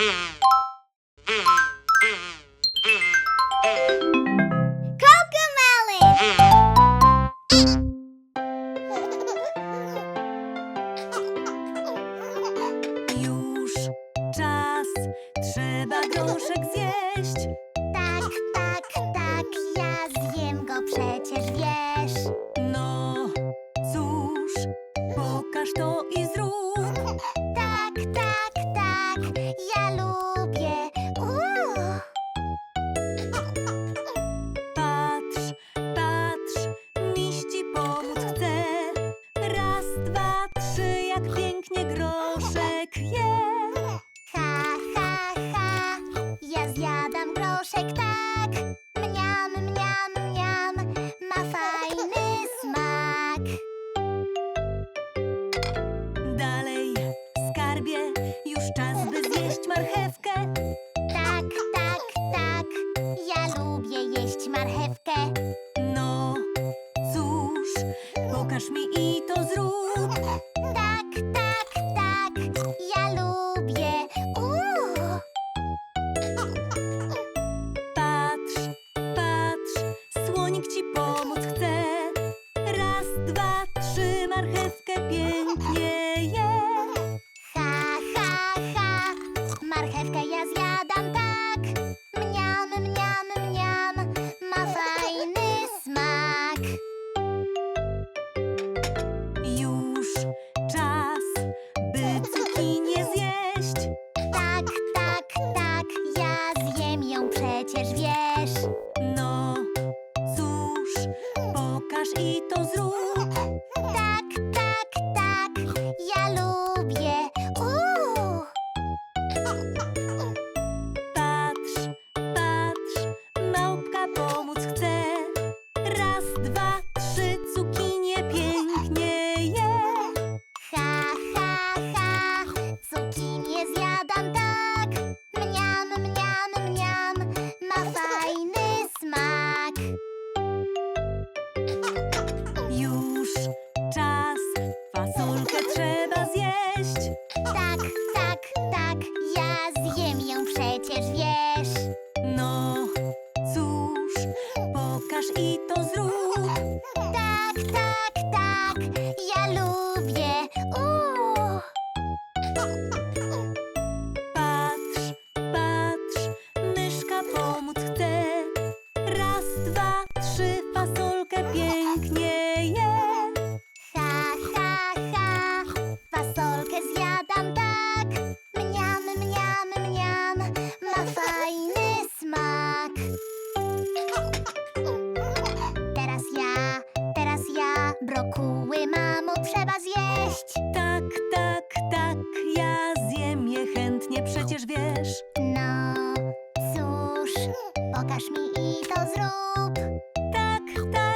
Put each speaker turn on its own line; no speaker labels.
Już czas, trzeba groszek zjeść.
lubię. Uuu.
Patrz, patrz, miś ci pomóc chce. Raz, dwa, trzy, jak pięknie groszek je.
Ha, ha, ha, ja zjadam groszek tak. Tak, tak, tak. Ja lubię jeść marchewkę.
No, cóż, pokaż mi i to zrób.
Tak, tak, tak.
pomóc chcę. Raz, dwa, trzy, fasolkę pięknie je.
Ha, ha, ha, fasolkę zjadł. Pokaż mi i to zrób.
Tak, tak.